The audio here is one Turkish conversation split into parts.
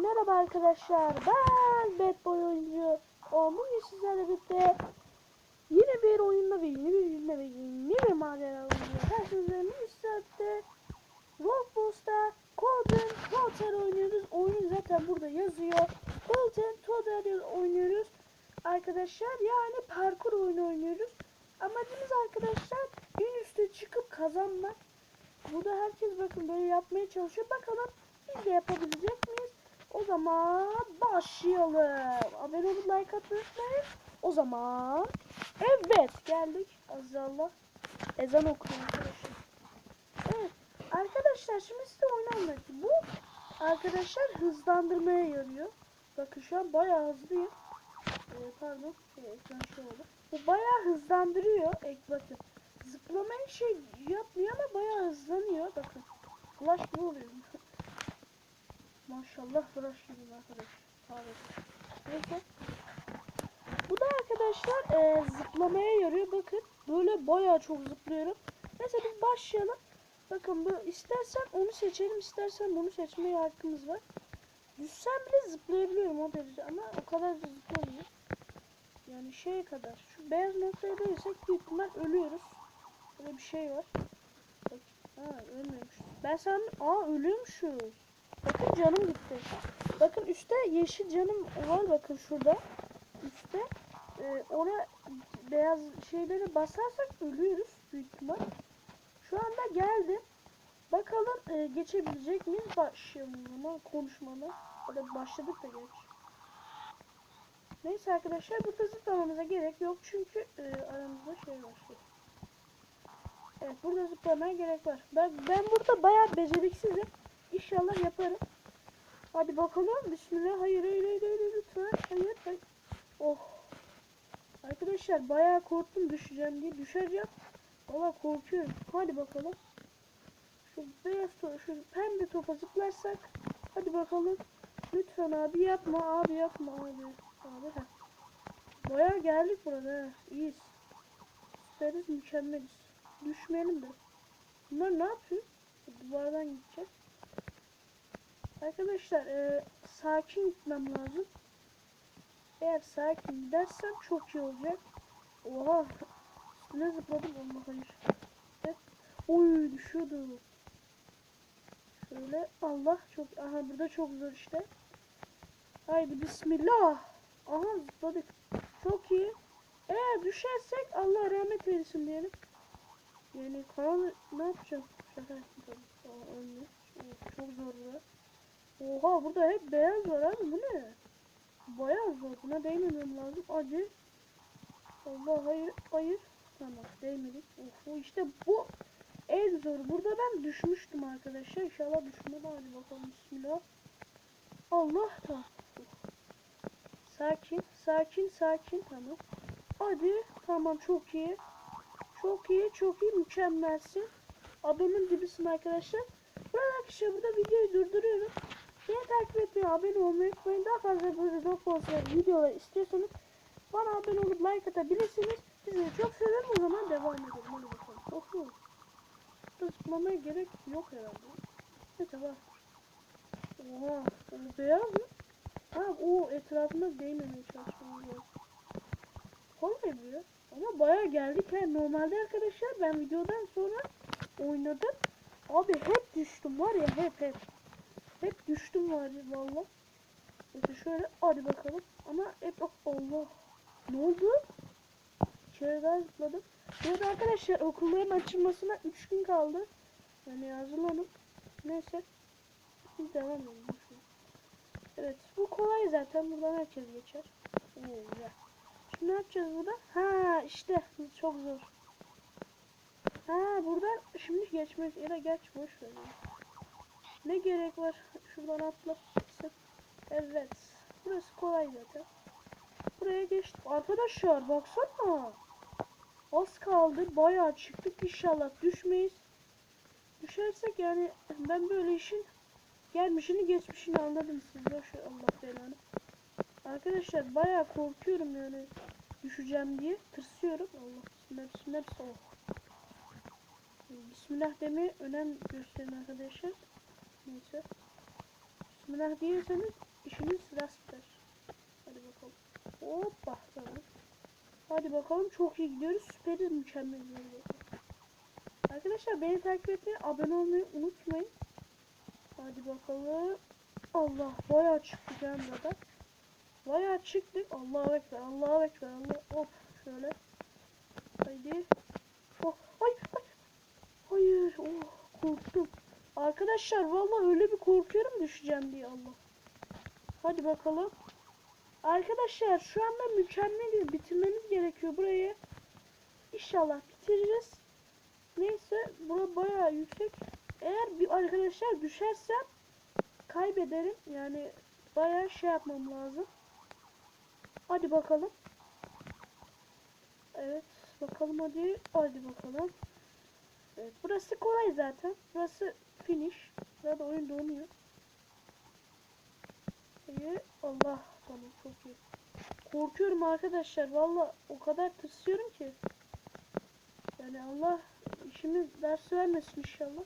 merhaba arkadaşlar. Ben Bad Boy oyuncu. O bugün sizlerle birlikte yeni bir oyunla ve yeni bir günle ve yeni bir macera oynuyor. Karşınızdayım. Bu saatte Roblox'ta Golden Totter oynuyoruz. Oyun zaten burada yazıyor. Golden Totter oynuyoruz. Arkadaşlar yani parkur oyunu oynuyoruz. Amacımız arkadaşlar en üste çıkıp kazanmak. Burada herkes bakın böyle yapmaya çalışıyor. Bakalım biz de yapabilecek miyiz? O zaman başlayalım. Abone olup like atmayı. O zaman evet geldik. Azallah. Ezan okuyor arkadaşlar. Evet. Arkadaşlar şimdi size anlatayım. Bu arkadaşlar hızlandırmaya yarıyor. Bakın şu an bayağı hızlıyım. Ee, pardon. Şey, ekran şey. Bu bayağı hızlandırıyor. Ek bakın. Zıplamayı şey yapmıyor ama bayağı hızlanıyor. Bakın. Flash gibi oluyor. Maşallah flash gibi arkadaş. Harika. Neyse. Bu da arkadaşlar e, zıplamaya yarıyor. Bakın böyle bayağı çok zıplıyorum. Neyse biz başlayalım. Bakın bu istersen onu seçelim istersen bunu seçmeye hakkımız var. Düşsem bile zıplayabiliyorum o derece ama o kadar da zıplamıyor. Yani şeye kadar. Şu beyaz noktaya değilsek büyük ihtimal ölüyoruz. Böyle bir şey var. Bak, ha ölmüyormuş. Ben sandım aa ölüyormuşuz. Bakın canım gitti. Bakın üstte yeşil canım var bakın şurada. Üstte e, ona beyaz şeyleri basarsak ölüyoruz büyük ihtimal. Şu anda geldim. Bakalım e, geçebilecek miyiz? Başlayalım ama konuşmadan. Ya da başladık da geç. Neyse arkadaşlar burada zıplamamıza gerek yok çünkü e, aramızda şey var. Evet burada zıplamaya gerek var. Ben, ben burada bayağı beceriksizim. İnşallah yaparım. Hadi bakalım. Bismillah. Hayır hayır hayır hayır lütfen. Hayır hayır. Oh. Arkadaşlar bayağı korktum düşeceğim diye. Düşeceğim. Valla korkuyorum. Hadi bakalım. Şu beyaz to şu pembe topa zıplarsak. Hadi bakalım. Lütfen abi yapma abi yapma abi. Abi ha. Bayağı geldik burada ha. İyiyiz. Süperiz mükemmeliz. Düşmeyelim de. Bunlar ne yapıyor? Duvardan gideceğiz. Arkadaşlar e, sakin gitmem lazım. Eğer sakin gidersem çok iyi olacak. Oha. Üstüne zıpladım Allah hayır. Evet. Oy düşüyordu. Şöyle Allah çok aha burada çok zor işte. Haydi bismillah. Aha zıpladık. Çok iyi. Eğer düşersek Allah rahmet eylesin diyelim. Yani kanal ne yapacağım? Şaka. Oo, Çok zor bu. Oha burada hep beyaz var abi bu ne? Bayağı zor. Buna değmemem lazım. Hadi. Allah hayır hayır. Tamam değmedik. Of, işte bu en zor. Burada ben düşmüştüm arkadaşlar. İnşallah düşmem. Hadi bakalım bismillah. Allah da. Sakin, sakin, sakin. Tamam. Hadi. Tamam çok iyi. Çok iyi, çok iyi. Mükemmelsin. Adamın dibisin arkadaşlar. Burada arkadaşlar burada videoyu durduruyorum. Beni takip etmeyi, abone olmayı unutmayın. Daha fazla böyle Roblox videolar istiyorsanız bana abone olup like atabilirsiniz. Sizi çok seviyorum. O zaman devam edelim. Hadi bakalım. Burada zıplamaya gerek yok herhalde. Neyse var. Oha. Beyaz mı? Ha o etrafında değmemeye çalışmamız lazım. Kolay bu ya. Ama baya geldik ha. Normalde arkadaşlar ben videodan sonra oynadım. Abi hep düştüm var ya hep hep. Hep düştüm var ya valla. Neyse şöyle hadi bakalım. Ama hep Allah. Ne oldu? Kere daha zıpladım. Evet arkadaşlar okulların açılmasına 3 gün kaldı. Yani hazırlanıp. Neyse. Biz devam edelim. Evet bu kolay zaten. Buradan herkes geçer. Oo, ya. Şimdi ne yapacağız burada? Ha işte çok zor. Ha buradan şimdi geçmek ya da geç boş ver. Ne gerek var? Şuradan atla. Evet. Burası kolay zaten. Buraya geçtik. Arkadaşlar baksana. Az kaldı. Bayağı çıktık. İnşallah düşmeyiz. Düşersek yani ben böyle işin gelmişini geçmişini anladım siz. Boş ver, Allah belanı. Arkadaşlar bayağı korkuyorum yani düşeceğim diye tırsıyorum. Allah bismillah bismillah bismillah. Bismillah demeye önem gösterin arkadaşlar. Neyse. Bismillah diyorsanız işiniz rast gider. Hadi bakalım. Hoppa tamam. Hadi bakalım çok iyi gidiyoruz. Süperiz mükemmel gidiyoruz. Arkadaşlar beni takip etmeyi, abone olmayı unutmayın. Hadi bakalım. Allah bayağı çıktık ya burada. Bayağı çıktık. Allahu ekber. Allahu ekber. Allah hop şöyle. Haydi. Oh, ay, ay. Hayır. Oh, korktum. Arkadaşlar vallahi öyle bir korkuyorum düşeceğim diye Allah. Hadi bakalım. Arkadaşlar şu anda mükemmel bitirmemiz gerekiyor burayı. İnşallah bitiririz. Neyse bura bayağı yüksek. Eğer bir arkadaşlar düşersem kaybederim. Yani bayağı şey yapmam lazım. Hadi bakalım. Evet bakalım hadi. Hadi bakalım. Evet burası kolay zaten. Burası finish. Burada oyun donuyor. İyi. Allah tamam çok iyi. Korkuyorum arkadaşlar. Valla o kadar tırsıyorum ki. Yani Allah işimi ders vermesin inşallah.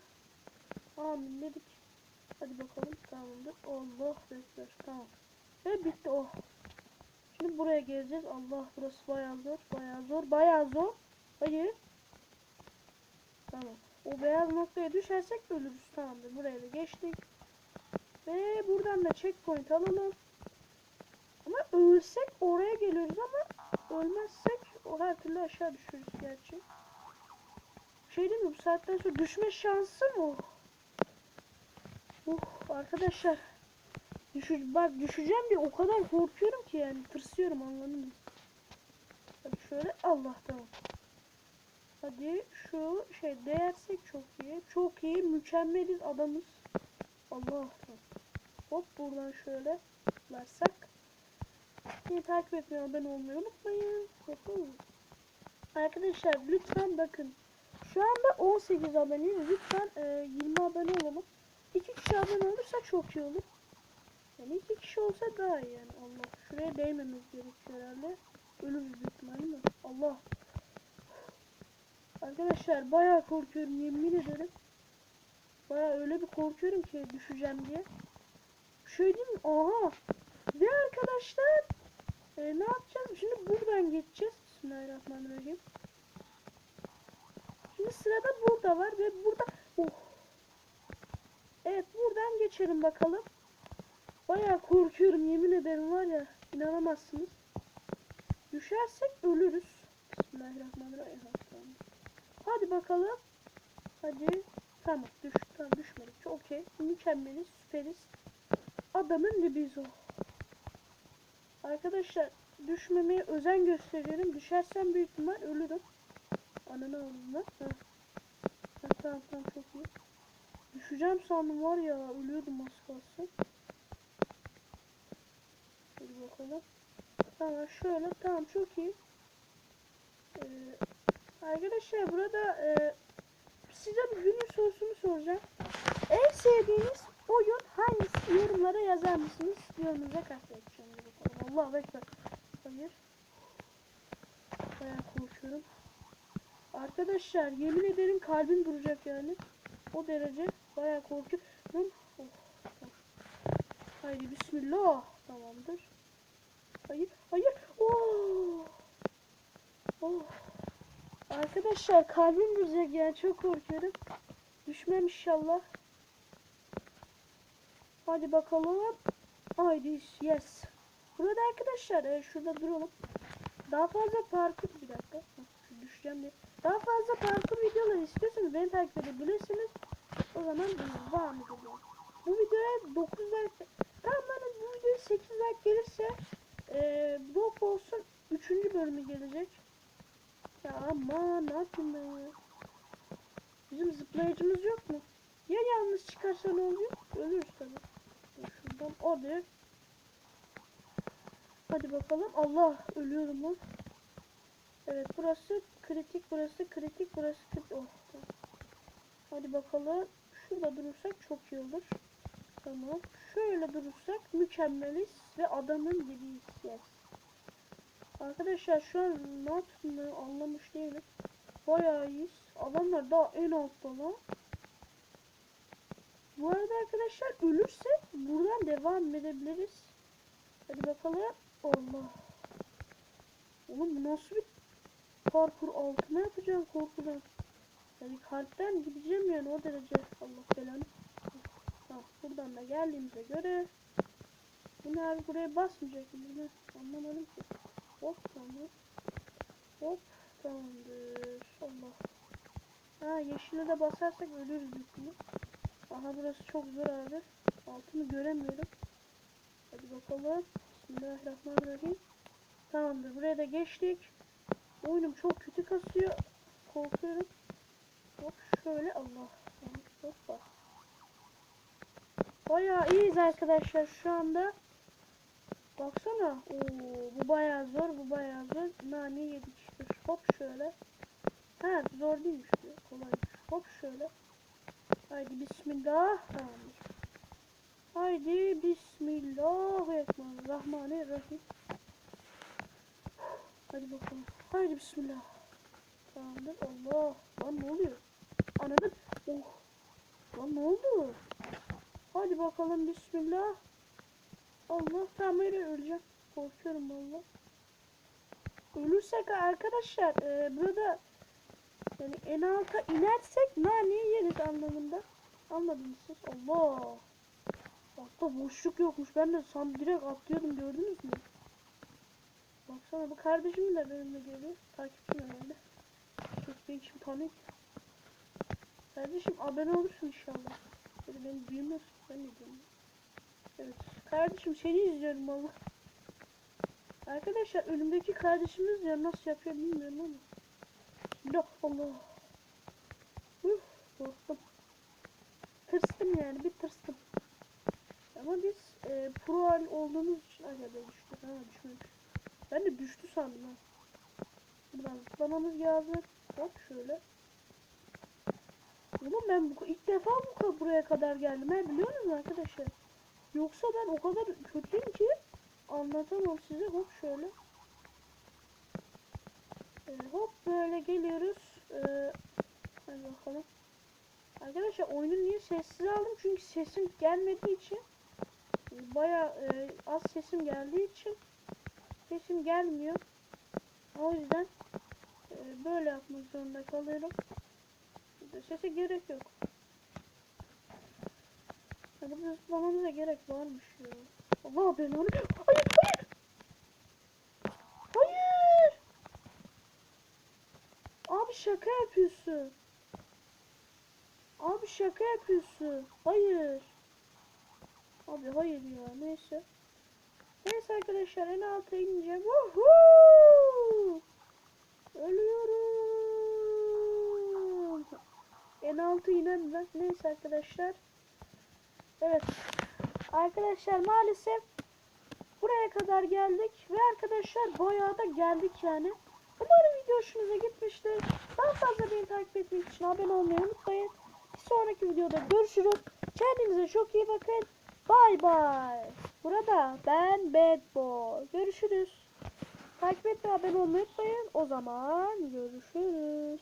Amin dedik. Hadi bakalım tamamdır. Allah bekler. Tamam. Ve bitti oh. Şimdi buraya geleceğiz. Allah burası bayağı zor. Bayağı zor. Bayağı zor. Hayır. Tamam. O beyaz noktaya düşersek ölürüz. Tamamdır. Buraya da geçtik. Ve buradan da checkpoint alalım. Ama ölsek oraya geliyoruz ama ölmezsek o her türlü aşağı düşürüz gerçi. Şey değil mi bu saatten sonra düşme şansı mı? Uh arkadaşlar. Düşü bak düşeceğim diye o kadar korkuyorum ki yani tırsıyorum anladın mı? Hadi şöyle Allah tamam. Hadi şu şey değersek çok iyi. Çok iyi mükemmeliz adamız. Allah. Hop buradan şöyle tıklarsak. Beni takip etmeyi abone olmayı unutmayın. Arkadaşlar lütfen bakın. Şu anda 18 aboneyiz. Lütfen e, 20 abone olalım. 2 kişi abone olursa çok iyi olur. Yani iki kişi olsa daha iyi yani Allah. Şuraya değmemiz gerekiyor herhalde. Ölürüz büyük. Allah. Arkadaşlar bayağı korkuyorum yemin ederim. Bayağı öyle bir korkuyorum ki düşeceğim diye. Diyeyim mi? Aha. Ve arkadaşlar e, ne yapacağız? Şimdi buradan geçeceğiz. Bismillahirrahmanirrahim. Şimdi sırada burada var ve burada oh. Evet buradan geçelim bakalım. Bayağı korkuyorum yemin ederim var ya inanamazsınız. Düşersek ölürüz. Bismillahirrahmanirrahim. Hadi bakalım. Hadi. Tamam düş. Tamam düşmedik. Okey. Mükemmeliz. Süperiz. Adamın dibiyiz o. Arkadaşlar düşmemeye özen gösteriyorum. Düşersem büyük ihtimal ölürüm. Ananı alnına. Tamam tamam çok iyi. Düşeceğim sandım var ya ölüyordum az kalsın. Hadi bakalım. Tamam şöyle tamam çok iyi. Ee, arkadaşlar burada e, size bir günün sorusunu soracağım. En sevdiğiniz oyun hangisi yorumlara yazar mısınız? Yorumunuza bakalım. Allah bekler. Hayır. Bayağı korkuyorum. Arkadaşlar yemin ederim kalbim duracak yani. O derece bayağı korkuyorum. Oh, tamam. Haydi bismillah. Tamamdır. Hayır, hayır. Oh. Oh. Arkadaşlar kalbim duracak yani çok korkuyorum. Düşmem inşallah. Hadi bakalım. Haydi yes. Burada arkadaşlar e, şurada duralım. Daha fazla parkur bir dakika. Düşeceğim diye. Daha fazla parkur videoları istiyorsanız beni takip edebilirsiniz. O zaman devam edelim. Bu videoya 9 like tamam lan bu videoya 8 like gelirse e, Block olsun 3. bölümü gelecek. Ya aman ben ya. Bizim zıplayıcımız yok mu? Ya yalnız çıkarsa ne oluyor? Ölürüz tabii. Şuradan hadi. Hadi bakalım. Allah ölüyorum lan. Evet burası kritik burası kritik burası kritik. Oh. Hadi bakalım. Şurada durursak çok iyi olur. Tamam. Şöyle durursak mükemmeliz ve adamın dibiyiz. Yes. Arkadaşlar şu an ne yaptığını anlamış değilim. Bayağı iyiyiz. Adamlar daha en altta lan. Bu arada arkadaşlar ölürsek buradan devam edebiliriz. Hadi bakalım. Allah. Oğlum nasıl bir parkur altına yapacağım korkudan. Yani kalpten gideceğim yani o derece. Allah belanı. Ha, buradan da geldiğimize göre bu ne abi buraya basmayacak mı? Bunu anlamadım ki. Hop tamam. Hop tamamdır. Allah. Ha yeşile de basarsak ölürüz ihtimal. Aha burası çok zor abi. Altını göremiyorum. Hadi bakalım. Bismillahirrahmanirrahim. Tamamdır. Buraya da geçtik. Oyunum çok kötü kasıyor. Korkuyorum. Hop şöyle Allah. Hoppa. Bayağı iyiyiz arkadaşlar şu anda. Baksana. Oo, bu bayağı zor. Bu bayağı zor. Nane yedik. Dur, hop şöyle. Ha zor değilmiş. bu, Kolaymış. Hop şöyle. Haydi bismillah. Tamamdır. Haydi bismillahirrahmanirrahim. Hadi bakalım. Haydi bismillah. Tamamdır. Allah. Lan ne oluyor? Anladın? Oh. Lan ne oldu? Hadi bakalım bismillah. Allah tamam öyle öleceğim. Korkuyorum valla. Ölürsek arkadaşlar e, burada yani en alta inersek naneyi yeriz anlamında. Anladınız siz? Allah. Altta boşluk yokmuş. Ben de san direkt atlıyordum gördünüz mü? Baksana bu kardeşim de benimle geliyor. Takipçim herhalde. Çok beni kim tanıyor ki? Kardeşim abone olursun inşallah. Böyle beni büyümüyorsun. Ben de diyorum. Kardeşim seni izliyorum valla. Arkadaşlar önümdeki kardeşimiz ya nasıl yapıyor bilmiyorum ama. Bismillah Allah. Uf, korktum. Tırstım yani bir tırstım. Ama biz e, pro hal olduğumuz için acaba düştük. Ha düşmemiş. Ben de düştü sandım ha. Buradan zıplamamız lazım. Hop şöyle. Oğlum ben bu, ilk defa bu buraya kadar geldim. Ha, biliyor musunuz arkadaşlar? Yoksa ben o kadar kötüyüm ki anlatamam size. Hop şöyle. Ee, hop böyle geliyoruz. Ee, hadi bakalım. Arkadaşlar oyunu niye sessiz aldım? Çünkü sesim gelmediği için baya az sesim geldiği için sesim gelmiyor. O yüzden e, böyle yapmak zorunda kalıyorum. Sese gerek yok. Ya burada zıplamamıza gerek varmış ya. Allah ben onu... Hayır hayır! Hayır! Abi şaka yapıyorsun. Abi şaka yapıyorsun. Hayır. Abi hayır ya neyse. Neyse arkadaşlar en alta ineceğim. Woohoo! Ölüyorum. En altı inen ben. Neyse arkadaşlar. Evet. Arkadaşlar maalesef buraya kadar geldik ve arkadaşlar bayağı da geldik yani. Umarım video hoşunuza gitmiştir. Daha fazla beni takip etmek için abone olmayı unutmayın. Bir sonraki videoda görüşürüz. Kendinize çok iyi bakın. Bay bay. Burada ben Bad Boy. Görüşürüz. Takip etmeyi abone olmayı unutmayın. O zaman görüşürüz.